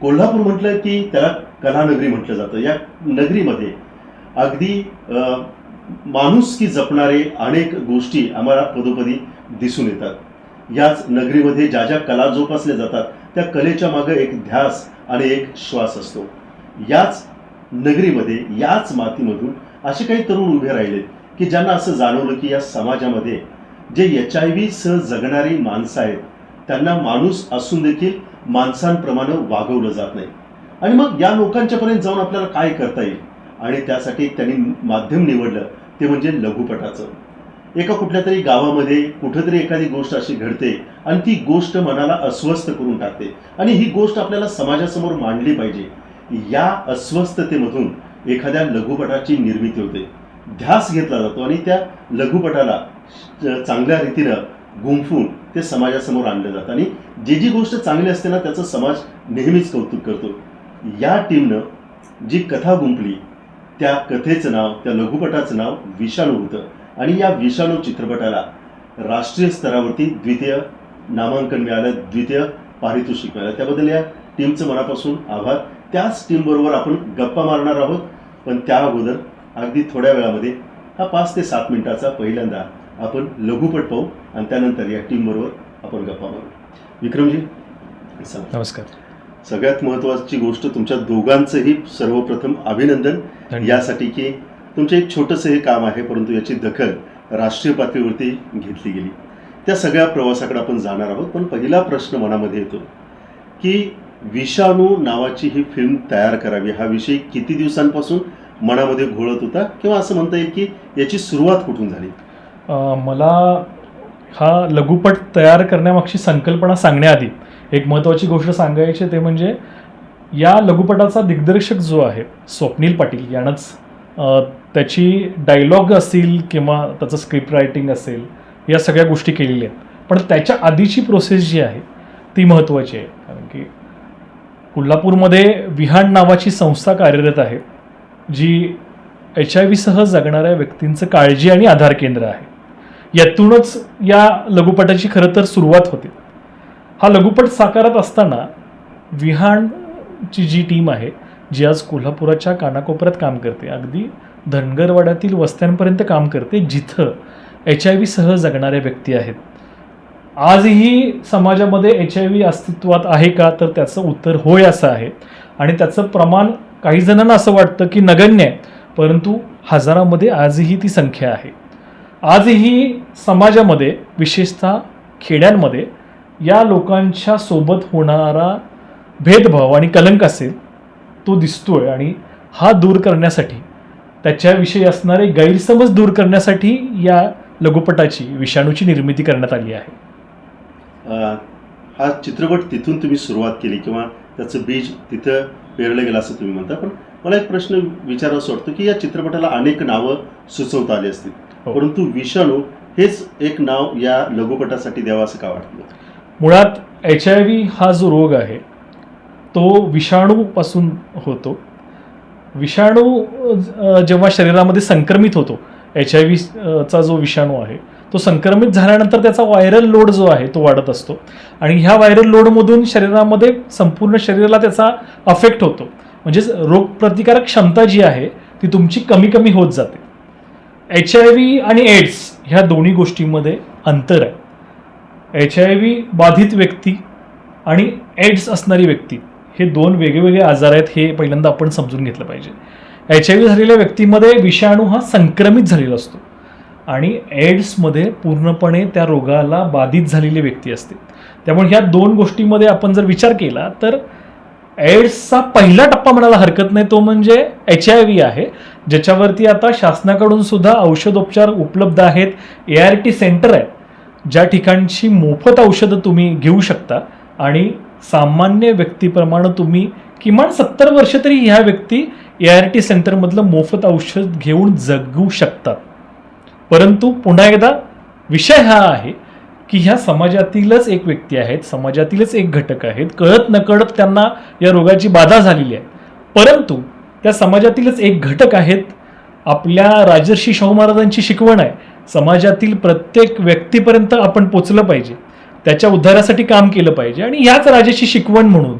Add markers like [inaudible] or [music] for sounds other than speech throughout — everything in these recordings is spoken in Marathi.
कोल्हापूर म्हटलं की त्याला कलानगरी म्हटलं जातं. या नगरीमध्ये अगदी माणूस माणुसकी जपणारे अनेक गोष्टी आम्हाला पदोपदी दिसून येतात. याच नगरीमध्ये ज्या ज्या कला जोपासल्या जातात त्या कलेच्या मागे एक ध्यास आणि एक श्वास असतो. याच नगरीमध्ये याच मातीमधून असे काही तरुण उभे राहिलेत की ज्यांना असं जाणवलं की या समाजामध्ये जे एच आय व्ही सह जगणारी माणसं आहेत त्यांना माणूस असून देखील माणसांप्रमाणे वागवलं जात नाही. आणि मग या लोकांच्यापर्यंत जाऊन आपल्याला काय करता येईल? आणि त्यासाठी त्यांनी माध्यम निवडलं ते म्हणजे लघुपटाचं. एका कुठल्या तरी गावामध्ये कुठंतरी एखादी गोष्ट अशी घडते आणि ती गोष्ट मनाला अस्वस्थ करून टाकते. आणि ही गोष्ट आपल्याला समाजासमोर मांडली पाहिजे. या अस्वस्थतेमधून एखाद्या लघुपटाची निर्मिती होते. ध्यास घेतला जातो आणि त्या लघुपटाला चांगल्या रीतीनं गुंफून ते समाजासमोर आणलं जातं आणि जी जी गोष्ट चांगली असते ना त्याचं समाज नेहमीच कौतुक करतो. या टीमनं जी कथा गुंफली त्या कथेचं नाव त्या लघुपटाचं नाव विषाणू होतं. आणि या विषाणू चित्रपटाला राष्ट्रीय स्तरावरती द्वितीय नामांकन मिळालं द्वितीय पारितोषिक मिळालं. त्याबद्दल या टीमचं मनापासून आभार. त्याच टीमबरोबर आपण गप्पा मारणार आहोत पण त्या अगोदर अगदी थोड्या वेळामध्ये हा पाच ते सात मिनिटाचा पहिल्यांदा आपण लघुपट पाहू आणि त्यानंतर या टीमबरोबर आपण गप्पा मारू. विक्रमजी सांगा. नमस्कार. सगळ्यात महत्त्वाची गोष्ट तुमच्या दोघांचंही सर्वप्रथम अभिनंदन. यासाठी की तुमचं एक छोटंसं हे काम आहे परंतु याची दखल राष्ट्रीय पातळीवरती घेतली गेली. त्या सगळ्या प्रवासाकडे आपण जाणार आहोत पण पहिला प्रश्न मनामध्ये येतो की विषाणू नावाची ही फिल्म तयार करावी हा विषय किती दिवसांपासून मनामध्ये घोळत होता? किंवा असं म्हणता येईल की याची सुरुवात कुठून झाली? मला हा लघुपट तयार करण्यामागची संकल्पना सांगण्याआधी एक महत्त्वाची गोष्ट सांगायची ते म्हणजे या लघुपटाचा दिग्दर्शक जो आहे स्वप्नील पाटील यानंच त्याची डायलॉग असतील किंवा त्याचं स्क्रिप्ट रायटिंग असेल या सगळ्या गोष्टी केलेल्या आहेत. पण त्याच्या आधीची प्रोसेस जी आहे ती महत्त्वाची आहे. कारण की कोल्हापूरमध्ये विहान नावाची संस्था कार्यरत आहे जी एच आय व्हीसह जगणाऱ्या व्यक्तींचं काळजी आणि आधार केंद्र आहे. यातूनच या लघुपटाची खरं तर सुरुवात होते. हा लघुपट साकारत असताना विहानची जी टीम आहे जी आज कोल्हापुराच्या कानाकोपऱ्यात काम करते अगदी धनगरवाड्यातील वस्त्यांपर्यंत काम करते जिथं एच आय व्हीसह जगणाऱ्या व्यक्ती आहेत. आजही समाजामध्ये एच आय व्ही अस्तित्वात आहे का? तर त्याचं उत्तर होय असं आहे. आणि त्याचं प्रमाण काही जणांना असं वाटतं की नगण्य आहे परंतु हजारामध्ये आजही ती संख्या आहे. आजही समाजामध्ये विशेषतः खेड्यांमध्ये या लोकांच्या सोबत होणारा भेदभाव आणि कलंक असेल तो दिसतोय आणि हा दूर करण्यासाठी त्याच्याविषयी असणारे गैरसमज दूर करण्यासाठी या लघुपटाची विषाणूची निर्मिती करण्यात आली आहे. हा चित्रपट तिथून तुम्ही सुरुवात केली किंवा त्याचं बीज तिथं पेरलं गेलं असं तुम्ही म्हणता पण मला एक प्रश्न विचारावंसं वाटतं की या चित्रपटाला अनेक नावं सुचवता आली असतील. हो. परंतु विषाणू हेच एक नाव या लघुपटासाठी द्यावं असं का वाटलं मुळात एच आय व्ही हा जो रोग आहे तो विषाणूपासून होतो. विषाणू जेव्हा शरीरामध्ये संक्रमित होतो एच आय व्हीचा जो विषाणू आहे तो संक्रमित झाल्यानंतर त्याचा व्हायरल लोड जो आहे तो वाढत असतो. आणि ह्या व्हायरल लोडमधून शरीरामध्ये संपूर्ण शरीराला त्याचा अफेक्ट होतो. म्हणजेच रोगप्रतिकारक क्षमता जी आहे ती तुमची कमी कमी होत जाते. एच आय व्ही आणि एड्स ह्या दोन्ही गोष्टींमध्ये अंतर आहे. एच आय व्ही बाधित व्यक्ती आणि एड्स असणारी व्यक्ती हे दोन वेगवेगळे आजार आहेत हे पहिल्यांदा आपण समजून घेतलं पाहिजे. एच आय व्ही झालेल्या व्यक्तीमध्ये विषाणू हा संक्रमित झालेला असतो आणि एड्समध्ये पूर्णपणे त्या रोगाला बाधित झालेली व्यक्ती असते. त्यामुळे ह्या दोन गोष्टीमध्ये आपण जर विचार केला तर एड्सचा पहिला टप्पा म्हणायला हरकत नाही तो म्हणजे एच आय व्ही आहे ज्याच्यावरती आता शासनाकडून सुद्धा औषधोपचार उपलब्ध आहेत. ए आर टी सेंटर आहे ज्या ठिकाणची मोफत औषधं तुम्ही घेऊ शकता आणि सामान्य व्यक्तीप्रमाणे तुम्ही किमान सत्तर वर्ष तरी ह्या व्यक्ती ए आर टी सेंटरमधलं मोफत औषध घेऊन जगू शकतात परंतु पुन्हा एकदा विषय हा आहे की ह्या समाजातीलच एक व्यक्ती आहेत समाजातीलच एक घटक आहेत. कळत नकळत त्यांना या रोगाची बाधा झालेली आहे. परंतु त्या समाजातीलच एक घटक आहेत. आपल्या राजर्षी शाहू महाराजांची शिकवण आहे. समाजातील प्रत्येक व्यक्तीपर्यंत आपण पोचलं पाहिजे. त्याच्या उद्धारासाठी काम केलं पाहिजे. आणि ह्याच राजाची शिकवण म्हणून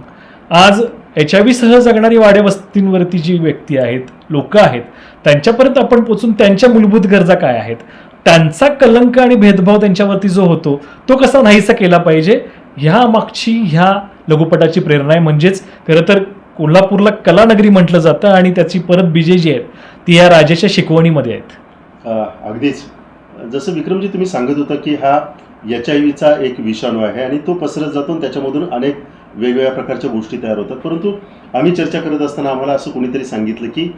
आज एच आय सह जगणारी वाड्यावस्तींवरती जी व्यक्ती आहेत लोक आहेत त्यांच्यापर्यंत आपण पोचून त्यांच्या मूलभूत गरजा काय आहेत? त्यांचा कलंक आणि भेदभाव त्यांच्यावरती जो होतो तो कसा नाहीसा केला पाहिजे? ह्या मागची ह्या लघुपटाची प्रेरणा आहे. म्हणजेच खरं तर कोल्हापूरला कलानगरी म्हटलं जातं आणि त्याची परत बीजे जी आहेत ती या राजाच्या शिकवणीमध्ये आहेत. अगदीच. जसं विक्रमजी तुम्ही सांगत होता की हा एच आय व्हीचा एक विषाणू आहे आणि तो पसरत जातो आणि त्याच्यामधून अनेक वेगवेगळ्या प्रकारच्या गोष्टी तयार होतात. परंतु आम्ही चर्चा करत असताना आम्हाला असं कोणीतरी सांगितलं की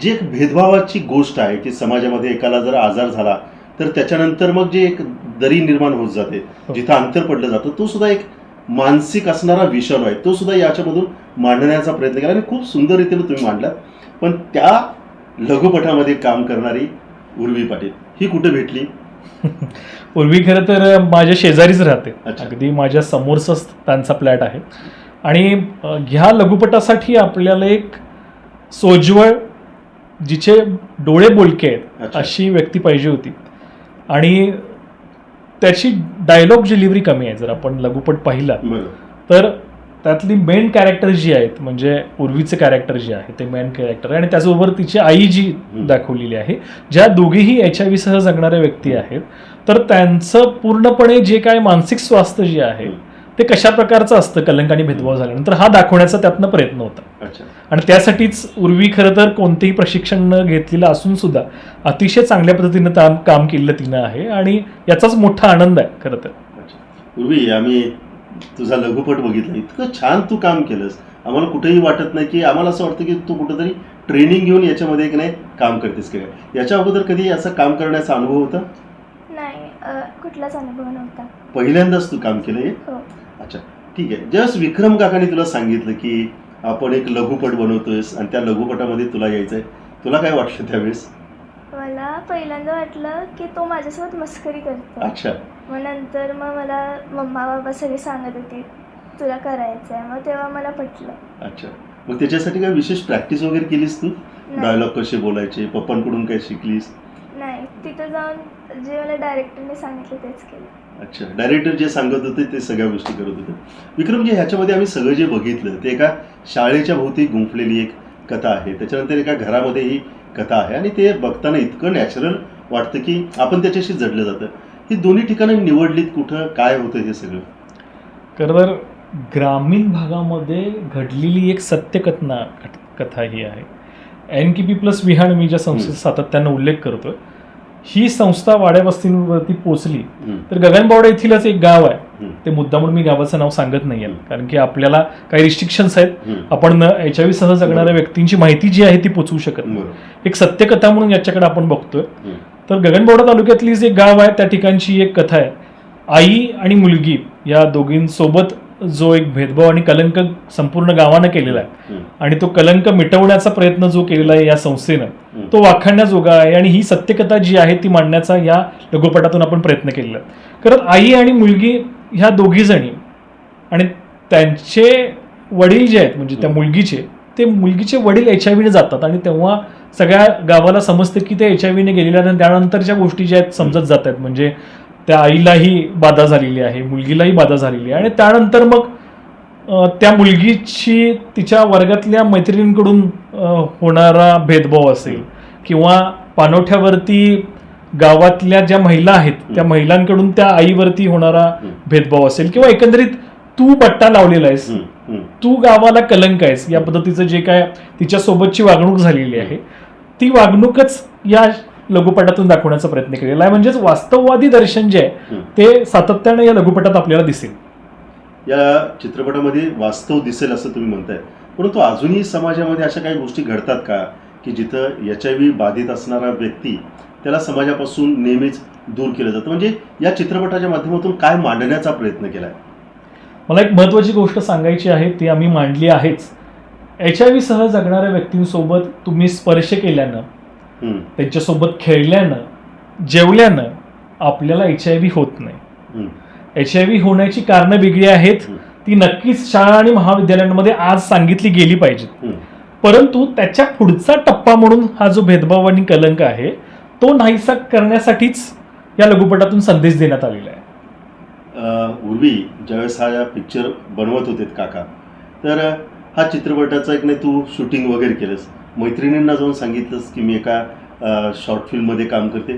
जी एक भेदभावाची गोष्ट आहे की समाजामध्ये एकाला जर आजार झाला तर त्याच्यानंतर मग जे एक दरी निर्माण होत जाते जिथं अंतर पडलं जातं तो सुद्धा एक मानसिक असणारा विषाणू आहे. तो सुद्धा याच्यामधून मांडण्याचा प्रयत्न केला आणि खूप सुंदर रीतीने तुम्ही मांडला पण त्या लघुपटामध्ये काम करणारी उर्वी पाटील ही कुठे भेटली? [laughs] पूर्वी खरं तर माझ्या शेजारीच राहते. अच्छा. अगदी माझ्या समोरच त्यांचा फ्लॅट आहे. आणि ह्या लघुपटासाठी आपल्याला एक सोज्वळ जिचे डोळे बोलके आहेत. अशी व्यक्ती पाहिजे होती आणि त्याची डायलॉग डिलिव्हरी कमी आहे जर आपण लघुपट पाहिला तर त्यातली मेन कॅरेक्टर जी आहेत म्हणजे पूर्वीचे कॅरेक्टर जे आहे ते मेन कॅरेक्टर आहे आणि त्याचबरोबर तिची आई जी. दाखवलेली आहे ज्या दोघेही एच आय व्ही सह जगणाऱ्या व्यक्ती आहेत तर त्यांचं पूर्णपणे जे काय मानसिक स्वास्थ्य जे आहे. ते कशा प्रकारचं असतं कलंक आणि भेदभाव झाल्यानंतर हा दाखवण्याचा त्यातनं प्रयत्न होता. अच्छा. आणि त्यासाठीच उर्वी खरं तर कोणतेही प्रशिक्षण न घेतलेलं असून सुद्धा अतिशय चांगल्या पद्धतीनं काम काम केलेलं तिनं आहे आणि याचाच मोठा आनंद आहे खरं तर. अच्छा. उर्वी आम्ही तुझा लघुपट बघितला. इतकं छान तू काम केलंस. आम्हाला कुठेही वाटत नाही की आम्हाला असं वाटतं की तू कुठंतरी ट्रेनिंग घेऊन याच्यामध्ये की नाही काम करतेस की काय याच्या अगोदर कधी असं काम करण्याचा अनुभव होता? नाही कुठलाच अनुभव नव्हता. पहिल्यांदाच तू काम केलं अच्छा ठीक आहे. जस्ट विक्रम काकाने तुला सांगितलं की आपण एक लघुपट बनवतोयस आणि त्या लघुपटामध्ये तुला यायचंय तुला काय वाटलं त्यावेळेस? मला पहिल्यांदा वाटलं की तो माझ्यासोबत मस्करी करतो. अच्छा. मग नंतर मग मला मम्मा बाबा सगळे सांगत होते तुला करायचं आहे मग तेव्हा मला पटलं. अच्छा. मग त्याच्यासाठी काय विशेष प्रॅक्टिस वगैरे केलीस तू? डायलॉग कसे बोलायचे पप्पांकडून काय शिकलीस? नाही. तिथं जाऊन जे मला डायरेक्टरने सांगितलं तेच केलं. अच्छा डायरेक्टर जे सांगत होते ते सगळ्या गोष्टी करत होते. विक्रमजी ह्याच्यामध्ये आम्ही सगळं जे बघितलं ते एका शाळेच्या भोवती गुंफलेली एक कथा आहे. त्याच्यानंतर एका घरामध्ये ही कथा आहे. आणि ते बघताना इतकं नॅचरल वाटतं की आपण त्याच्याशी जडलं जातं. ही दोन्ही ठिकाणं निवडलीत कुठं काय होतं हे सगळं? खरं तर ग्रामीण भागामध्ये घडलेली एक सत्यकथना कथा ही आहे. एन की पी प्लस विहाण मी ज्या संस्थेचा सातत्यानं उल्लेख करतोय ही संस्था वाड्या वस्तींवरती पोचली तर गगनबावडा येथीलच एक गाव आहे. ते मुद्दामून मी गावाचं नाव सांगत नाही आहे कारण की आपल्याला काही रिस्ट्रिक्शन्स आहेत. आपण एच आय व्ही सह जगणाऱ्या व्यक्तींची माहिती जी आहे ती पोचवू शकत नाही. एक सत्यकथा म्हणून याच्याकडे आपण बघतोय. तर गगनबावडा तालुक्यातली जे गाव आहे त्या ठिकाणची एक कथा आहे. आई आणि मुलगी या दोघींसोबत जो एक भेदभाव आणि कलंक संपूर्ण गावानं केलेला आहे. आणि तो कलंक मिटवण्याचा प्रयत्न जो केलेला आहे या संस्थेनं. तो वाखाणण्याजोगा आहे आणि ही सत्यकथा जी आहे ती मांडण्याचा या लघुपटातून आपण प्रयत्न केलेला आहे. कारण आई आणि मुलगी ह्या दोघी जणी आणि त्यांचे वडील जे आहेत म्हणजे त्या मुलगीचे ते मुलगीचे वडील एच आय व्हीने जातात आणि तेव्हा सगळ्या गावाला समजतं की ते एच आय व्हीने गेलेल्या आणि त्यानंतरच्या गोष्टी ज्या आहेत समजत जात आहेत. म्हणजे त्या आईलाही बाधा झालेली आहे मुलगीलाही बाधा झालेली आहे. आणि त्यानंतर मग त्या मुलगीची तिच्या वर्गातल्या मैत्रिणींकडून होणारा भेदभाव असेल किंवा पाणवठ्यावरती गावातल्या ज्या महिला आहेत त्या महिलांकडून त्या आईवरती होणारा भेदभाव असेल किंवा एकंदरीत तू बट्टा लावलेला आहेस. तू गावाला कलंक आहेस या पद्धतीचं जे काय तिच्यासोबतची वागणूक झालेली आहे ती वागणूकच या लघुपटातून दाखवण्याचा प्रयत्न केलेला आहे. म्हणजेच वास्तववादी दर्शन जे आहे. ते सातत्याने या लघुपटात आपल्याला दिसेल. या चित्रपटामध्ये वास्तव दिसेल असं तुम्ही म्हणताय. परंतु अजूनही समाजामध्ये अशा काही गोष्टी घडतात का? की जिथं एच आय व्ही बाधित असणारा व्यक्ती त्याला समाजापासून नेहमीच दूर केलं जातं? म्हणजे या चित्रपटाच्या माध्यमातून काय मांडण्याचा प्रयत्न केलाय? मला एक महत्त्वाची गोष्ट सांगायची आहे ती आम्ही मांडली आहेच. एच आय व्ही सह जगणाऱ्या व्यक्तींसोबत तुम्ही स्पर्श केल्यानं त्यांच्यासोबत खेळल्यानं जेवल्यानं आपल्याला एच आय व्ही होत नाही. एच आय व्ही होण्याची कारणं वेगळी आहेत ती नक्कीच शाळा आणि महाविद्यालयांमध्ये आज सांगितली गेली पाहिजेत. परंतु त्याच्या पुढचा टप्पा म्हणून हा जो भेदभाव आणि कलंक आहे तो नाहीसा करण्यासाठीच या लघुपटातून संदेश देण्यात आलेला आहे. उर्वी ज्यावेळेस हा या पिक्चर बनवत होते काका तर हा चित्रपटाचा एक नाही तू शूटिंग वगैरे केलंस. मैत्रिणींना जाऊन सांगितलंस की मी एका शॉर्ट फिल्ममध्ये काम करते?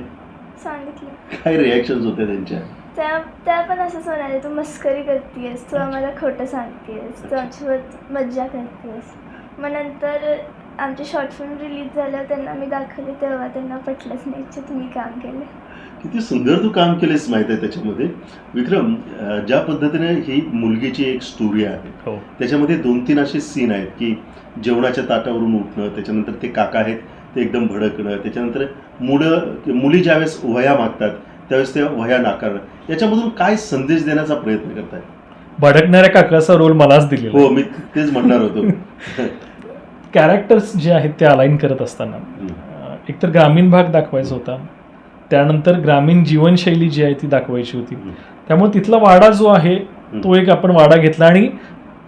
सांगितलं. काय रिॲक्शन्स होत्या त्यांच्या? त्या त्या पण असंच म्हणाले तू मस्करी करतेस तू आम्हाला खोटं सांगतेस तू आमच्यासोबत मज्जा करतेस मग नंतर आमची शॉर्ट फिल्म रिलीज झाल्यावर त्यांना मी दाखवली तेव्हा त्यांना पटलंच नाही की तुम्ही काम केलं. किती सुंदर तू काम केलेस माहिती आहे त्याच्यामध्ये. विक्रम ज्या पद्धतीने ही मुलगीची एक स्टोरी आहे हो. त्याच्यामध्ये दोन तीन असे सीन आहेत की जेवणाच्या ताटावरून उठणं त्याच्यानंतर ते काका आहेत ते एकदम भडकणं त्याच्यानंतर मुलं मुली ज्यावेळेस वह्या मागतात त्यावेळेस त्या वह्या नाकारणं. याच्यामधून काय संदेश देण्याचा प्रयत्न करताय? भडकणाऱ्या काकाचा रोल मलाच दिलेला हो. मी तेच म्हणणार होतो. [laughs] कॅरेक्टर्स जे आहेत ते अलाईन करत असताना. एकतर ग्रामीण भाग दाखवायचा होता त्यानंतर ग्रामीण जीवनशैली जी आहे ती दाखवायची होती. त्यामुळे तिथला वाडा जो आहे तो एक आपण वाडा घेतला आणि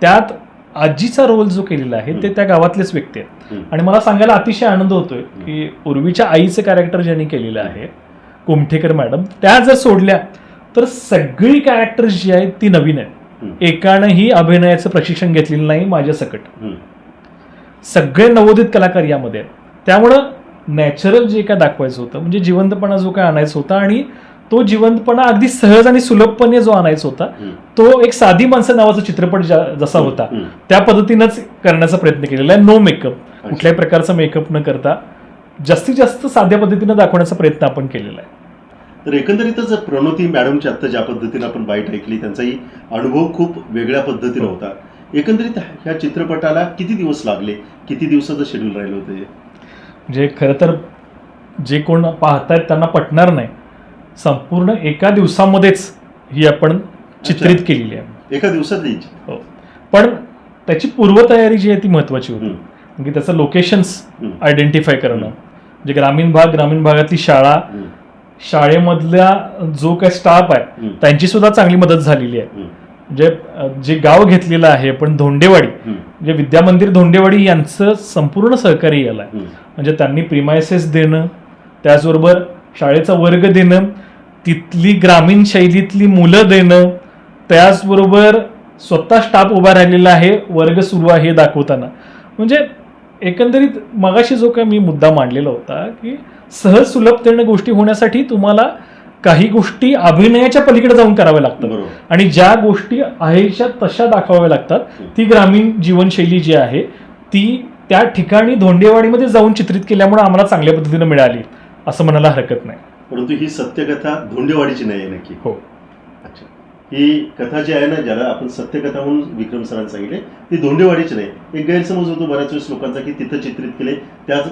त्यात आजीचा रोल जो केलेला आहे ते त्या गावातलेच व्यक्ती आहेत. आणि मला सांगायला अतिशय आनंद होतोय की पूर्वीच्या आईचं कॅरेक्टर ज्यांनी केलेलं आहे कुमठेकर मॅडम त्या जर सोडल्या तर सगळी कॅरेक्टर्स जी आहेत ती नवीन आहेत. एकानंही अभिनयाचं प्रशिक्षण घेतलेलं नाही माझ्या सकट. सगळे नवोदित कलाकार यामध्ये आहेत त्यामुळं नॅचरल जे काय दाखवायचं होतं म्हणजे जिवंतपणा जो काय आणायचा होता आणि तो जिवंतपणा अगदी सहज आणि सुलभपणे जो आणायचा होता. तो एक साधी माणसं नावाचा चित्रपट जसा होता. त्या पद्धतीनंच करण्याचा प्रयत्न केलेला आहे. नो मेकअप कुठल्याही प्रकारचा मेकअप न करता जास्तीत जास्त साध्या पद्धतीनं दाखवण्याचा प्रयत्न आपण केलेला आहे. तर एकंदरीतच प्रणोती मॅडमची आत्ता ज्या पद्धतीने आपण बाईट ऐकली त्यांचाही अनुभव खूप वेगळ्या पद्धतीने होता. एकंदरीत ह्या चित्रपटाला किती दिवस लागले? किती दिवसाचं शेड्यूल राहिलं होतं हे? जे खरं तर जे कोण पाहतायत त्यांना पटणार नाही. संपूर्ण एका दिवसामध्येच ही आपण चित्रित केलेली आहे. एका दिवसात हो. पण त्याची पूर्वतयारी जी आहे ती महत्वाची होती. म्हणजे त्याचं लोकेशन्स आयडेंटिफाय करणं. म्हणजे ग्रामीण भाग ग्रामीण भागातली शाळा शाळेमधल्या जो काही स्टाफ आहे त्यांची सुद्धा चांगली मदत झालेली आहे. अं, जे गाव घेतलेलं आहे पण धोंडेवाडी म्हणजे विद्यामंदिर धोंडेवाडी यांचं संपूर्ण सहकार्य याला आहे. म्हणजे त्यांनी प्रिमायसेस देणं त्याचबरोबर शाळेचा वर्ग देणं तिथली ग्रामीण शैलीतली मुलं देणं त्याचबरोबर स्वतः स्टाफ उभा राहिलेला आहे वर्ग सुरू आहे हे दाखवताना. म्हणजे एकंदरीत मगाशी जो काय मी मुद्दा मांडलेला होता की सहज सुलभतेनं गोष्टी होण्यासाठी तुम्हाला काही गोष्टी अभिनयाच्या पलीकडे जाऊन कराव्या लागतात. बरोबर. आणि ज्या गोष्टी आहेच्या तशा दाखवाव्या लागतात ती ग्रामीण जीवनशैली जी आहे ती त्या ठिकाणी धोंडेवाडीमध्ये जाऊन चित्रित केल्यामुळे आम्हाला चांगल्या पद्धतीनं मिळाली असं म्हणायला हरकत नाही. परंतु ही सत्यकथा धोंडेवाडीची नाही आहे नक्की. हो. अच्छा. ही कथा जी आहे ना ज्याला आपण सत्यकथा म्हणून विक्रम सरांनी सांगितले ती धोंडेवाडीची नाही. एक गैरसमज होतो बऱ्याच वेळेस लोकांचा की तिथं चित्रित केले त्याच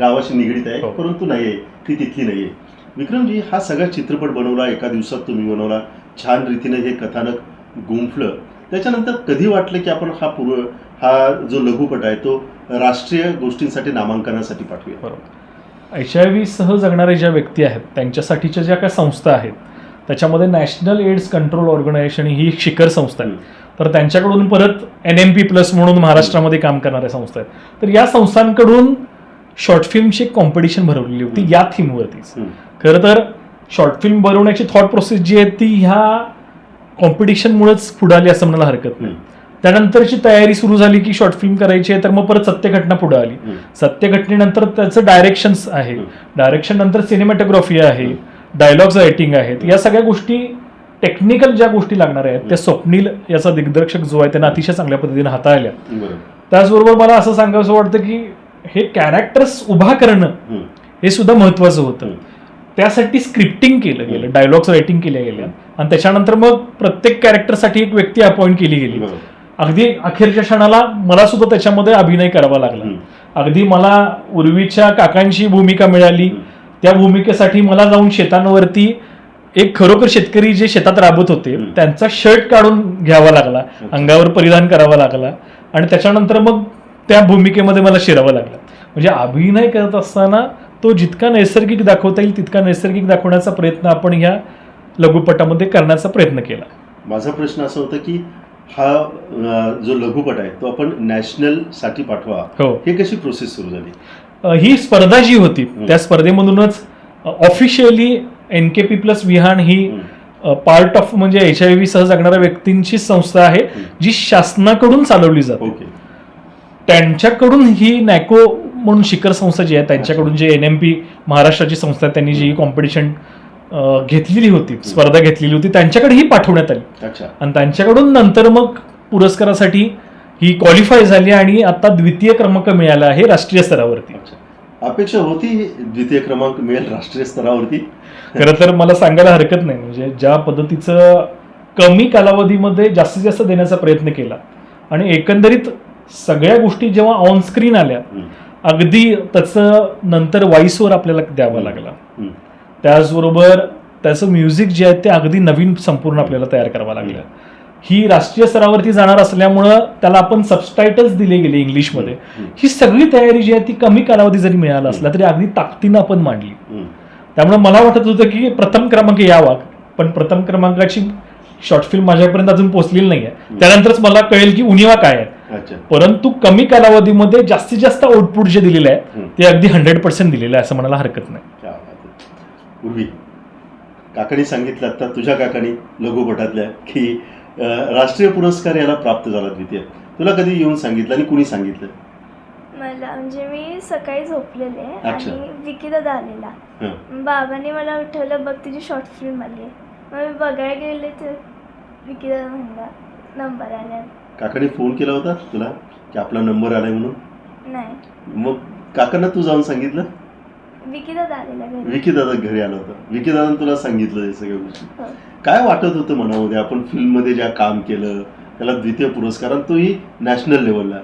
गावाशी निगडीत आहे हो. परंतु नाही आहे ती तिथली नाही आहे विक्रमजी हा सगळा चित्रपट बनवला एका दिवसात तुम्ही बनवला. छान रीतीने हे कथानक गुंफलं. त्याच्यानंतर कधी वाटलं की आपण हा पूर्व हा जो लघुपट आहे तो राष्ट्रीय गोष्टींसाठी नामांकनासाठी पाठवूया? बरोबर. एच आय व्ही सह जगणारे ज्या व्यक्ती आहेत त्यांच्यासाठीच्या ज्या काही संस्था आहेत त्याच्यामध्ये नॅशनल एड्स कंट्रोल ऑर्गनायझेशन ही एक शिखर संस्था आहे. तर त्यांच्याकडून परत एन एम पी प्लस म्हणून महाराष्ट्रामध्ये काम करणाऱ्या संस्था आहेत. तर या संस्थांकडून शॉर्ट फिल्मची एक कॉम्पिटिशन भरवलेली होती या थीमवरतीच. खरं तर शॉर्ट फिल्म बनवण्याची थॉट प्रोसेस जी आहे ती ह्या कॉम्पिटिशनमुळेच पुढे आली असं म्हणायला हरकत नाही. त्यानंतरची तयारी सुरू झाली की शॉर्ट फिल्म करायची आहे तर मग परत सत्यघटना पुढे आली. सत्यघटनेनंतर त्याचं डायरेक्शन्स आहे. डायरेक्शन नंतर सिनेमॅटोग्राफी आहे डायलॉग्स रायटिंग आहेत या सगळ्या गोष्टी टेक्निकल ज्या गोष्टी लागणार आहेत त्या स्वप्नील याचा दिग्दर्शक जो आहे त्यांना अतिशय चांगल्या पद्धतीने हाताळल्या बरोबर त्याचबरोबर मला असं सांगावं वाटतं की हे कॅरेक्टर्स उभा करणं. हे सुद्धा महत्वाचं होतं. त्यासाठी स्क्रिप्टिंग केलं गेलं डायलॉग्स रायटिंग केल्या गेल्या. आणि त्याच्यानंतर मग प्रत्येक कॅरेक्टरसाठी एक व्यक्ती अपॉइंट केली गेली. अगदी अखेरच्या क्षणाला मला सुद्धा त्याच्यामध्ये अभिनय करावा लागला. अगदी मला उर्वीच्या काकांची भूमिका मिळाली. त्या भूमिकेसाठी मला जाऊन शेतांवरती एक खरोखर शेतकरी जे शेतात राबत होते. त्यांचा शर्ट काढून घ्यावा लागला. अंगावर परिधान करावा लागला. आणि त्याच्यानंतर मग त्या भूमिकेमध्ये मला शिरावं लागलं. म्हणजे अभिनय करत असताना तो जितका नैसर्गिक दाखवता येईल तितका नैसर्गिक दाखवण्याचा प्रयत्न आपण ह्या लघुपटामध्ये करण्याचा प्रयत्न केला. माझा प्रश्न असा होता की हा जो लघुपट आहे तो आपण नॅशनलसाठी पाठवा. हो. हे कशी प्रोसेस सुरू झाली? ही स्पर्धा जी होती त्या स्पर्धेमधूनच officially N K P plus Vihaan he. Part of म्हणजे एच आय व्ही सह जगणाऱ्या व्यक्तींची संस्था आहे जी शासनाकडून चालवली जाते. ओके. त्यांच्याकडून ही नॅको म्हणून शिखर संस्था जी आहे त्यांच्याकडून जे एन एम पी महाराष्ट्राची संस्था त्यांनी जी कॉम्पिटिशन घेतलेली होती स्पर्धा घेतलेली होती त्यांच्याकडे ही पाठवण्यात आली. आणि त्यांच्याकडून नंतर मग पुरस्कारासाठी ही क्वालिफाय झाली आणि आता द्वितीय क्रमांक मिळाला आहे राष्ट्रीय स्तरावरती. अपेक्षा होती द्वितीय क्रमांक मिळेल राष्ट्रीय स्तरावरती? खरं तर मला सांगायला हरकत नाही म्हणजे ज्या पद्धतीचं कमी कालावधीमध्ये जास्तीत जास्त देण्याचा प्रयत्न केला आणि एकंदरीत सगळ्या गोष्टी जेव्हा ऑन स्क्रीन आल्या अगदी त्याचं नंतर व्हॉइसवर आपल्याला द्यावा लागला. त्याचबरोबर त्याचं म्युझिक जे आहे ते अगदी नवीन संपूर्ण आपल्याला तयार करावं लागलं. ही राष्ट्रीय स्तरावरती जाणार असल्यामुळं त्याला आपण सबटायटल्स दिले गेले इंग्लिशमध्ये. ही सगळी तयारी जी आहे ती कमी कालावधी जरी मिळाला असला तरी अगदी ताकदीनं आपण मांडली. त्यामुळे मला वाटत होतं की प्रथम क्रमांक यावा पण प्रथम क्रमांकाची शॉर्ट फिल्म माझ्यापर्यंत अजून पोहोचलेली नाही आहे त्यानंतरच मला कळेल की उणिवा काय आहे. अच्छा परंतु कमी कालावधीमध्ये जास्तीत जास्त आउटपुट जे दिलेलं आहे. ते अगदी हंड्रेड पर्सेंट दिलेलं आहे असं म्हणायला हरकत नाही क्या बात आहे. उर्वी काकाणी सांगितलं आता तुझ्या काकाणी लघुपटातल्या की राष्ट्रीय पुरस्कार याला प्राप्त झाला द्वितीय तुला कधी येऊन सांगितलं आणि कुणी सांगितलं मला म्हणजे मी सकाळी झोपलेले. आणि विकी दादा आलेला हं. बाबांनी मला उठवलं बघ तुझी शॉर्ट फिल्म आली आहे मग मी बघायला गेले तर विकी दादा म्हणला नंबर आला काकाने फोन केला होता तुला की आपला नंबर आलाय म्हणून? नाही. मग काकांना तू जाऊन सांगितलं? विकी दादा आलेला घरी. विकी दादा घरी आला होता. विकी दादा तुला सांगितलं हे सगळ्या गोष्टी. हो. काय वाटत होतं मनामध्ये? आपण फिल्ममध्ये ज्या काम केलं त्याला द्वितीय पुरस्कार आणि तोही नॅशनल लेवलला.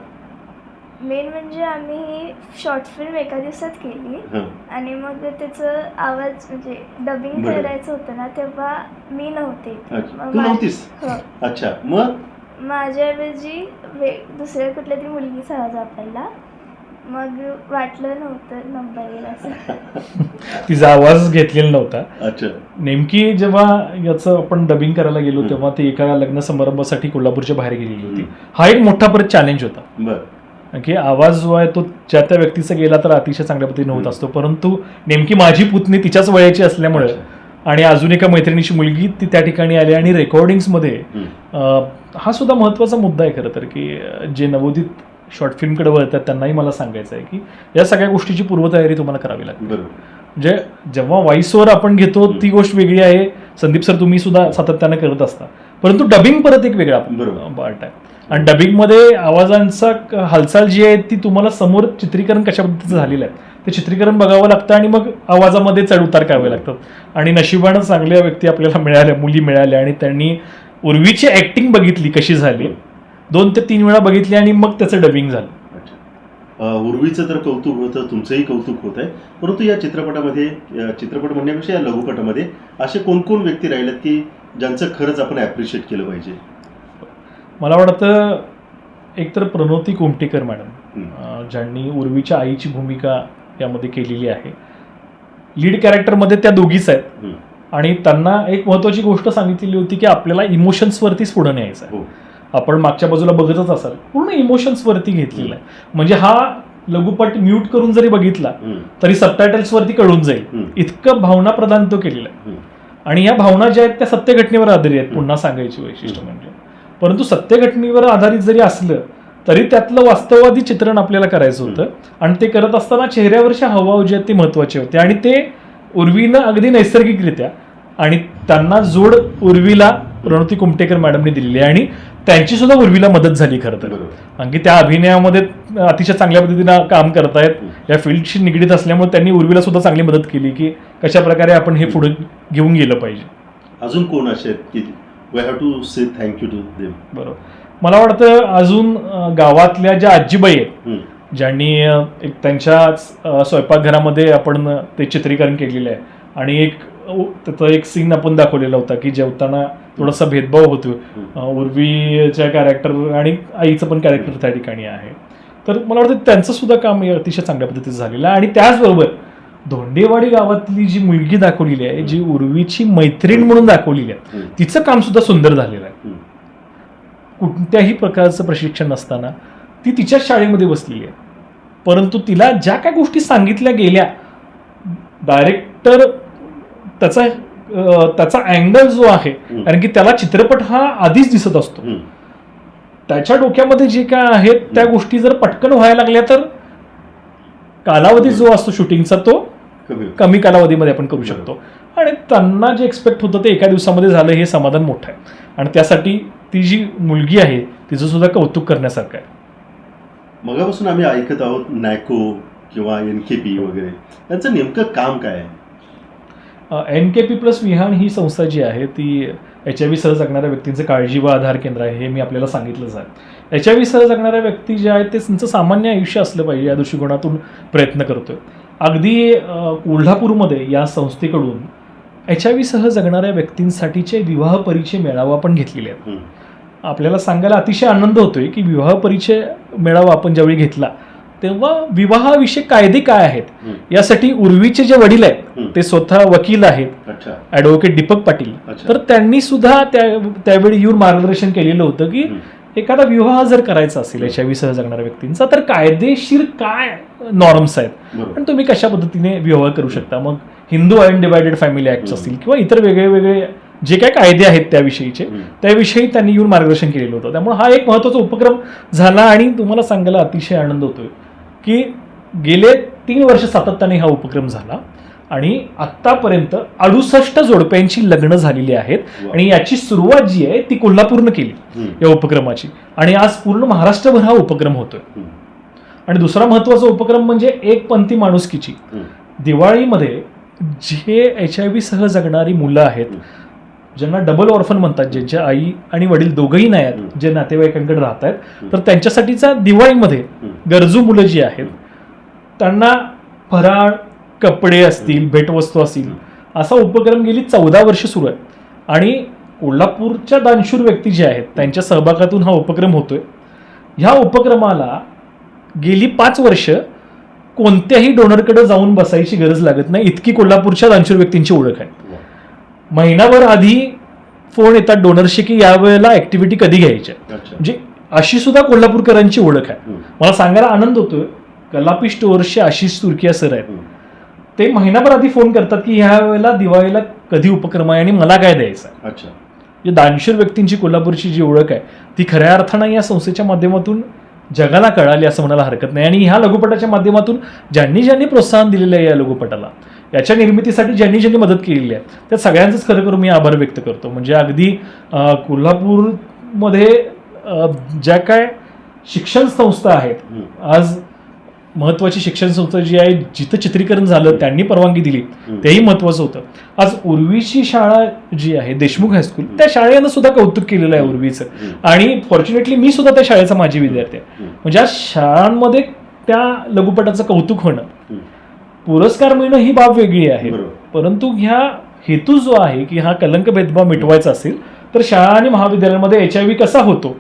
मेन म्हणजे आम्ही ही शॉर्ट फिल्म एका दिवसात केली. हं. आणि मग त्याचं आवाज म्हणजे डबिंग बरं. करायचं होतं ना तेव्हा मी नव्हते. अच्छा. मग तू मा- नव्हतीस? हो. अच्छा. मग? माझ्याऐवजी वे दुसऱ्या कुठल्या तरी मुलगी सहज आपल्याला मग वाटलं नव्हतं नंबर येईल असं. [laughs] तिचा आवाज घेतलेला नव्हता. अच्छा. नेमकी जेव्हा याचं आपण डबिंग करायला गेलो. तेव्हा ती एका लग्न समारंभासाठी कोल्हापूरच्या बाहेर गेलेली होती. हा एक मोठा परत चॅलेंज होता. बर. की आवाज जो आहे तो ज्या त्या व्यक्तीचा गेला तर अतिशय चांगल्या पद्धतीने होत असतो. परंतु नेमकी माझी पुतणी तिच्याच वयाची असल्यामुळे आणि अजून एका मैत्रिणीची मुलगी ती त्या ठिकाणी आली आणि रेकॉर्डिंग्समध्ये. अं, हा सुद्धा महत्त्वाचा मुद्दा आहे खरं तर की जे नवोदित शॉर्ट फिल्मकडे वळतात त्यांनाही मला सांगायचं आहे की या सगळ्या गोष्टीची पूर्वतयारी तुम्हाला करावी लागते. म्हणजे जेव्हा व्हॉइसवर आपण घेतो ती गोष्ट वेगळी आहे. संदीप सर तुम्ही सुद्धा सातत्यानं करत असता. परंतु डबिंग परत एक वेगळा. पार्ट आहे. आणि डबिंगमध्ये आवाजांचा हालचाल जी आहे ती तुम्हाला समोर चित्रीकरण कशा पद्धतीचं झालेलं आहे ते चित्रीकरण बघावं लागतं आणि मग आवाजामध्ये चढ उतार करावे लागतात. आणि नशिबानं चांगल्या व्यक्ती आपल्याला मिळाल्या मुली मिळाल्या आणि त्यांनी उर्वीची ऍक्टिंग बघितली कशी झाली? दोन ते तीन वेळा बघितली आणि मग त्याचं डबिंग झालं. उर्वीचं तर कौतुक होतं तुमचंही कौतुक होत आहे. परंतु या चित्रपटामध्ये चित्रपट म्हणण्यापेक्षा या लघुपटामध्ये असे कोण कोण व्यक्ती राहिलेत की ज्यांचं खरंच आपण ॲप्रिशिएट केलं पाहिजे? मला वाटतं एकतर प्रणोती कुमटेकर मॅडम ज्यांनी उर्वीच्या आईची भूमिका यामध्ये केलेली आहे. लीड कॅरेक्टरमध्ये त्या दोघीच आहेत. आणि त्यांना एक महत्त्वाची गोष्ट सांगितलेली होती की आपल्याला इमोशन्सवरतीच पुढे न्यायचं आहे हो. आपण मागच्या बाजूला बघतच असाल पूर्ण इमोशन्सवरती घेतलेलं आहे. म्हणजे हा लघुपट म्यूट करून जरी बघितला. तरी सबटायटल्सवरती कळून जाईल. इतकं भावना प्रदान तो केलेला आहे. आणि या भावना ज्या आहेत त्या सत्य घटनेवर आधारित आहेत पुन्हा सांगायची वैशिष्ट्य म्हणजे. परंतु सत्य घटनेवर आधारित जरी असलं तरी त्यातलं वास्तववादी चित्रण आपल्याला करायचं होतं. आणि ते करत असताना चेहऱ्यावरच्या हावभाव जे आहेत ते महत्त्वाचे होते. आणि ते उर्वीनं अगदी नैसर्गिकरित्या आणि त्यांना जोड उर्वीला प्रणोती कुमटेकर मॅडमने दिलेली आहे. आणि त्यांची सुद्धा उर्वीला मदत झाली खरं तर. की त्या अभिनयामध्ये अतिशय चांगल्या पद्धतीनं काम करतायत. या फील्डशी निगडीत असल्यामुळे त्यांनी उर्वीला सुद्धा चांगली मदत केली की कशा प्रकारे आपण हे पुढे घेऊन गेलं पाहिजे. अजून कोण असे आहेत की we have to say thank you to them बरोबर. मला वाटतं अजून गावातल्या ज्या आजीबाई आहेत ज्यांनी एक त्यांच्या स्वयंपाकघरामध्ये आपण ते चित्रीकरण केलेलं आहे. आणि एक त्याचा एक सीन आपण दाखवलेला होता की जेवताना थोडासा भेदभाव होतो. उर्वीच्या कॅरेक्टर आणि आईचं पण कॅरेक्टर त्या ठिकाणी आहे. तर मला वाटतं त्यांचं सुद्धा काम हे अतिशय चांगल्या पद्धतीचं झालेलं आहे. आणि त्याचबरोबर धोंडेवाडी गावातली जी मुलगी दाखवलेली आहे जी उर्वीची मैत्रीण म्हणून दाखवलेली आहे तिचं काम सुद्धा सुंदर झालेलं आहे. कोणत्याही प्रकारचं प्रशिक्षण नसताना ती तिच्याच शाळेमध्ये बसलेली आहे परंतु तिला ज्या काय गोष्टी सांगितल्या गेल्या डायरेक्टर त्याचा त्याचा अँगल जो आहे. कारण की त्याला चित्रपट हा आधीच दिसत असतो. त्याच्या डोक्यामध्ये जे काय आहेत त्या गोष्टी जर पटकन व्हायला लागल्या तर कालावधी जो असतो शूटिंगचा तो कमी. कमी कालावधीमध्ये आपण करू शकतो. आणि त्यांना जे एक्सपेक्ट होतं ते एका दिवसामध्ये झालं हे समाधान मोठं आहे. आणि त्यासाठी ती जी मुलगी आहे तिचं सुद्धा कौतुक करण्यासारखं आहे. मगापासून आम्ही ऐकत आहोत नॅको किंवा एन के पी वगैरे. यांचं नेमकं काम काय आहे? N K P plus Vihaan ही संस्था जी आहे ती एच आय व्ही सह जगणाऱ्या व्यक्तींचं काळजी व आधार केंद्र आहे हे मी आपल्याला सांगितलंच आहे एच आय व्ही सह जगणाऱ्या व्यक्ती जे आहेत ते त्यांचं सामान्य आयुष्य असलं पाहिजे या दृष्टिकोनातून प्रयत्न करतोय. अगदी कोल्हापूरमध्ये या संस्थेकडून एच आय व्ही सह जगणाऱ्या व्यक्तींसाठीचे विवाह परिचय मेळावा आपण घेतलेले आहेत. आपल्याला सांगायला अतिशय आनंद होतोय की विवाह परिचय मेळावा आपण ज्यावेळी घेतला तेव्हा विवाहाविषयी कायदे काय आहेत. यासाठी उर्वीचे जे वडील आहेत. ते स्वतः वकील आहेत अच्छा ॲडव्होकेट दीपक पाटील. तर त्यांनी सुद्धा त्या त्यावेळी येऊन मार्गदर्शन केलेलं होतं की. एखादा विवाह जर करायचा असेल एच आय व्ही सह जगणाऱ्या व्यक्तींचा तर कायदेशीर काय नॉर्म्स आहेत आणि तुम्ही कशा पद्धतीने विवाह करू शकता मग हिंदू अनडिवायडेड फॅमिली ऍक्ट. असतील किंवा इतर वेगळे वेगळे जे काय कायदे आहेत त्याविषयीचे. त्याविषयी त्यांनी येऊन मार्गदर्शन केलेलं होतं त्यामुळे हा एक महत्त्वाचा उपक्रम झाला आणि तुम्हाला सांगायला अतिशय आनंद होतोय की गेले तीन वर्ष सातत्याने हा उपक्रम झाला आणि आत्तापर्यंत अडुसष्ट जोडप्यांची लग्न झालेली आहेत. आणि याची सुरुवात जी आहे ती कोल्हापूरनं केली. या उपक्रमाची आणि आज पूर्ण महाराष्ट्रभर हा उपक्रम होतोय. आणि दुसरा महत्त्वाचा उपक्रम म्हणजे एक पंथी माणुसकीची. दिवाळीमध्ये जे एच आय व्ही सह जगणारी मुलं आहेत. ज्यांना डबल ऑर्फन म्हणतात ज्यांच्या आई आणि वडील दोघंही नाही आहेत. जे नातेवाईकांकडे राहत आहेत. तर त्यांच्यासाठीचा दिवाळीमध्ये. गरजू मुलं जी आहेत त्यांना फराळ कपडे असतील भेटवस्तू असतील असा उपक्रम गेली चौदा वर्ष सुरू आहे आणि कोल्हापूरच्या दानशूर व्यक्ती जे आहेत त्यांच्या सहभागातून हा उपक्रम होतोय ह्या उपक्रमाला गेली पाच वर्ष कोणत्याही डोनरकडे जाऊन बसायची गरज लागत नाही इतकी कोल्हापूरच्या दानशूर व्यक्तींची ओळख आहे. महिनाभर आधी फोन येतात डोनरशी की यावेळेला ऍक्टिव्हिटी कधी घ्यायच्या म्हणजे अशी सुद्धा कोल्हापूरकरांची ओळख आहे. मला सांगायला आनंद होतोय. कलापी स्टोअर्सचे आशिष तुर्किया सर आहेत. ते महिनाभर आधी फोन करतात की ह्या वेळेला दिवाळीला कधी उपक्रम आहे आणि मला काय द्यायचं आहे? अच्छा. म्हणजे दानशूर व्यक्तींची कोल्हापूरची जी ओळख आहे ती खऱ्या अर्थानं या संस्थेच्या माध्यमातून जगाला कळाली असं म्हणायला हरकत नाही. आणि ह्या लघुपटाच्या माध्यमातून ज्यांनी ज्यांनी प्रोत्साहन दिलेलं आहे या लघुपटाला याच्या निर्मितीसाठी ज्यांनी ज्यांनी मदत केलेली आहे त्या सगळ्यांचंच खरं करून मी आभार व्यक्त करतो म्हणजे अगदी कोल्हापूरमध्ये ज्या काय शिक्षण संस्था आहेत. आज महत्वाची शिक्षण संस्था जी आहे जिथं चित्रीकरण झालं त्यांनी परवानगी दिली. तेही महत्वाचं होतं आज उर्वीची शाळा जी आहे देशमुख हायस्कूल त्या शाळेनं सुद्धा कौतुक केलेलं आहे उर्वीचं. आणि फॉर्च्युनेटली मी सुद्धा त्या शाळेचा माझी विद्यार्थी आहे. म्हणजे आज शाळांमध्ये त्या लघुपटाचं कौतुक होणं. पुरस्कार मिळणं ही बाब वेगळी आहे. परंतु ह्या हेतू जो आहे की हा कलंक भेदभाव मिटवायचा असेल तर शाळा आणि महाविद्यालयामध्ये एच आय व्ही कसा होतो.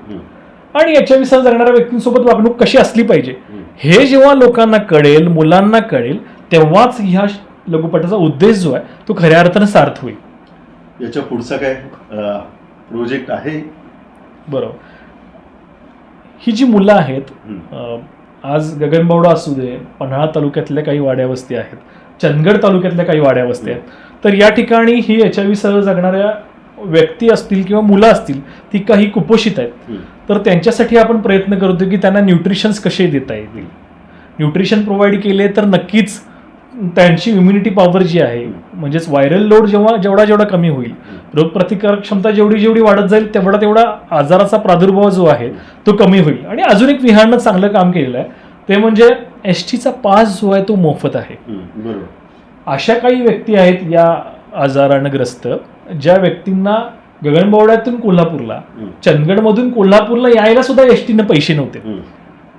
आणि एच आय व्ही सह जगणाऱ्या व्यक्तींसोबत वागणूक कशी असली पाहिजे. हे जेव्हा लोकांना कळेल मुलांना कळेल तेव्हाच ह्या लघुपटाचा उद्देश जो आहे तो खऱ्या अर्थानं सार्थ होईल. याच्या पुढचा काय प्रोजेक्ट आहे? बरोबर. ही जी मुलं आहेत आज गगनबावडा असू दे पन्हाळा तालुक्यातल्या काही वाड्या वस्ती आहेत चंदगड तालुक्यातल्या काही वाड्या वस्ती आहेत. तर या ठिकाणी ही एच आय व्ही सह जगणाऱ्या व्यक्ती असतील किंवा मुलं असतील ती काही कुपोषित आहेत. तर त्यांच्यासाठी आपण प्रयत्न करतो की त्यांना न्यूट्रिशन्स कसे देता येतील? न्यूट्रिशन प्रोव्हाइड केले तर नक्कीच त्यांची इम्युनिटी पॉवर जी आहे म्हणजेच व्हायरल लोड जेव्हा जेवढा जेवढा कमी होईल रोगप्रतिकारक क्षमता जेवढी जेवढी वाढत जाईल तेवढा तेवढा आजाराचा प्रादुर्भाव जो आहे तो कमी होईल आणि अजून एक विहारनं चांगलं काम केलेलं आहे ते म्हणजे एस टीचा पास जो आहे तो मोफत आहे अशा काही व्यक्ती आहेत या आजारानं ग्रस्त ज्या व्यक्तींना गगनबावड्यातून कोल्हापूरला. चंदगडमधून कोल्हापूरला यायला सुद्धा एस टीनं पैसे नव्हते.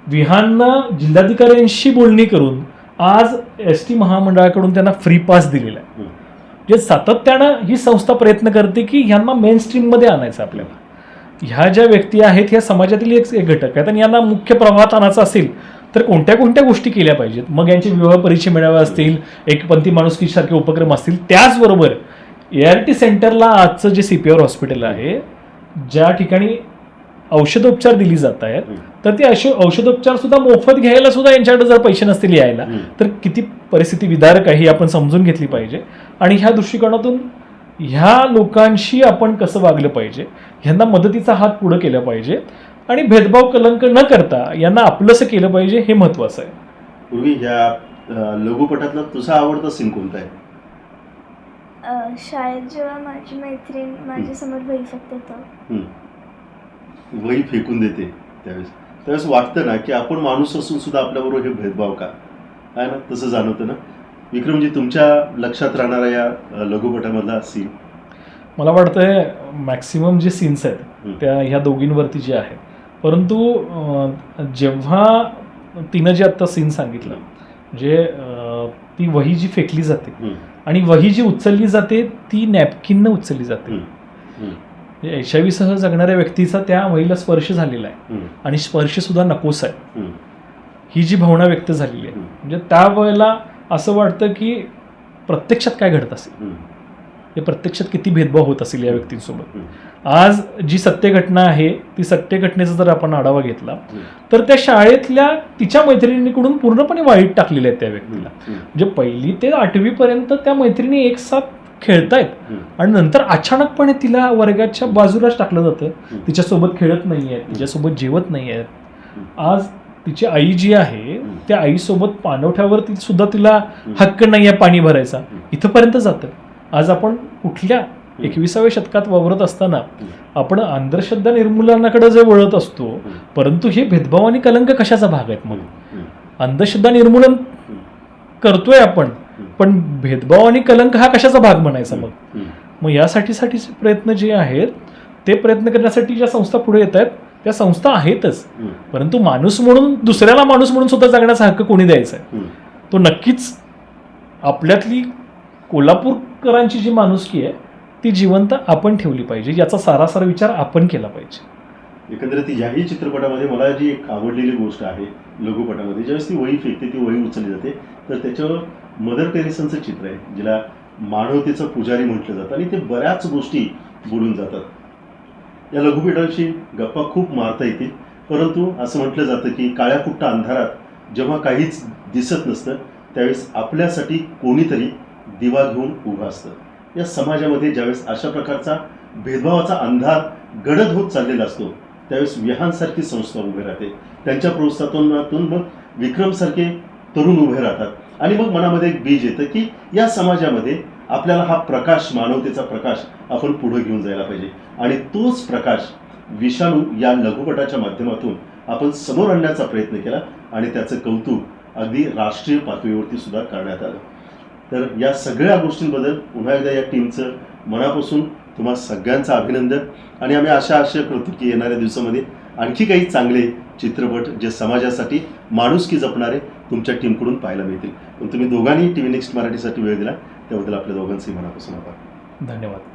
विहाननं जिल्हाधिकाऱ्यांशी बोलणी करून आज एस टी महामंडळाकडून त्यांना फ्री पास दिलेला आहे. जे सातत्यानं ही संस्था प्रयत्न करते की ह्यांना मेन स्ट्रीममध्ये आणायचं आपल्याला. ह्या ज्या व्यक्ती आहेत ह्या समाजातील एक एक घटक आहेत आणि यांना मुख्य प्रवाहात आणायचं असेल तर कोणत्या कोणत्या गोष्टी केल्या पाहिजेत? मग यांचे विवाह परिचय मेळावे असतील एकपंथी माणुसकीसारखे उपक्रम असतील त्याचबरोबर ए आर टी सेंटरला आजचं जे सी पी आर हॉस्पिटल आहे ज्या ठिकाणी औषधोपचार दिली जात आहेत. तर ते असे औषधोपचार सुद्धा मोफत घ्यायला सुद्धा यांच्याकडे जर पैसे नसतील यायला. तर किती परिस्थिती विदारक आहे ही आपण समजून घेतली पाहिजे आणि ह्या दृष्टिकोनातून ह्या लोकांशी आपण कसं वागलं पाहिजे ह्यांना मदतीचा हात पुढं केला पाहिजे आणि भेदभाव कलंक न करता यांना आपलंसं केलं पाहिजे हे महत्त्वाचं आहे पूर्वी ह्या लघुपटातला तुझा आवडता सीन कोणता आहे शाळेत जेव्हा माझी मैत्रीण माझ्यासमोर वही फेकते तो. वही फेकून देते त्यावेळेस. त्यावेळेस वाटतं ना की आपण माणूस असून सुद्धा आपल्याबरोबर हे भेदभाव का? आहे ना? तसं जाणवतं ना? विक्रमजी तुमच्या लक्षात राहणारा या लघुपटामधला सीन मला वाटतंय मॅक्सिमम जे सीन्स आहेत. त्या ह्या दोघींवरती जे आहेत. परंतु जेव्हा तिनं जे आत्ता सीन सांगितलं म्हणजे ती वही जी फेकली जाते आणि वही जी उचलली जाते ती नॅपकिननं उचलली जाते. एच आय व्ही सह जगणाऱ्या व्यक्तीचा त्या वहीला स्पर्श झालेला आहे. आणि स्पर्श सुद्धा नकोस आहे. ही जी भावना व्यक्त झालेली आहे. म्हणजे त्यावेळेला असं वाटतं की प्रत्यक्षात काय घडत असेल? हे प्रत्यक्षात किती भेदभाव होत असेल या व्यक्तींसोबत? आज जी सत्य घटना आहे ती सत्य घटनेचा जर आपण आढावा घेतला तर त्या शाळेतल्या तिच्या मैत्रिणीकडून पूर्णपणे वाईट टाकलेले आहेत त्या व्यक्तीला. म्हणजे पहिली ते आठवी पर्यंत त्या मैत्रिणी एक साथ खेळतायत. आणि नंतर अचानकपणे तिला वर्गाच्या बाजूलाच टाकलं जातं. तिच्यासोबत खेळत नाही आहेत तिच्यासोबत जेवत नाही आहेत आज तिची आई जी आहे. त्या आईसोबत पाणवठ्यावरती सुद्धा तिला हक्क नाही आहे पाणी भरायचा. इथंपर्यंत जातं. आज आपण कुठल्या एकविसाव्या शतकात वावरत असताना आपण अंधश्रद्धा निर्मूलनाकडे जे वळत असतो परंतु हे भेदभाव आणि कलंक कशाचा भाग आहेत मग? अंधश्रद्धा निर्मूलन करतोय आपण पण भेदभाव आणि कलंक हा कशाचा भाग म्हणायचा मग? मग यासाठी साठीचे प्रयत्न जे आहेत ते प्रयत्न करण्यासाठी ज्या संस्था पुढे येत आहेत त्या संस्था आहेतच. परंतु माणूस म्हणून दुसऱ्याला माणूस म्हणून सुद्धा जगण्याचा हक्क कोणी द्यायचा आहे. तो नक्कीच आपल्यातली कोल्हापूरकरांची जी माणुसकी आहे ती जिवंत आपण ठेवली पाहिजे. याचा सारासार विचार आपण केला पाहिजे. एकंदरीत याही चित्रपटामध्ये मला जी एक आवडलेली गोष्ट आहे लघुपटामध्ये ज्यावेळेस ती वही फेकते ती वही उचलली जाते तर त्याच्यावर मदर टेरेसांचं चित्र आहे जिला मानवतेचं पुजारी म्हटलं जातं आणि ते बऱ्याच गोष्टी बोलून जातात. या लघुपीठांशी गप्पा खूप मारता येतील परंतु असं म्हटलं जातं की काळ्या कुट्टा अंधारात जेव्हा काहीच दिसत नसतं त्यावेळेस आपल्यासाठी कोणीतरी दिवा घेऊन उभं असतं. या समाजामध्ये ज्यावेळेस अशा प्रकारचा भेदभावाचा अंधार गडद होत चाललेला असतो त्यावेळेस विहानसारखी संस्था उभे राहते. त्यांच्या प्रोत्साहनातून मग विक्रमसारखे तरुण उभे राहतात. आणि मग मनामध्ये एक बीज येतं की या समाजामध्ये आपल्याला हा प्रकाश मानवतेचा प्रकाश आपण पुढे घेऊन जायला पाहिजे. आणि तोच प्रकाश विषाणू या लघुपटाच्या माध्यमातून आपण समोर आणण्याचा प्रयत्न केला आणि त्याचं कौतुक अगदी राष्ट्रीय पातळीवरती सुद्धा करण्यात आलं. तर या सगळ्या गोष्टींबद्दल पुन्हा एकदा या टीमचं मनापासून तुम्हा सगळ्यांचं अभिनंदन. आणि आम्ही अशा आशा करतो की येणाऱ्या दिवसामध्ये आणखी काही चांगले चित्रपट जे समाजासाठी माणुसकी जपणारे तुमच्या टीमकडून पाहायला मिळतील. पण तुम्ही दोघांनी टी व्ही नेक्स्ट मराठीसाठी वेळ दिला त्याबद्दल आपल्या दोघांचंही मनापासून आभार. धन्यवाद.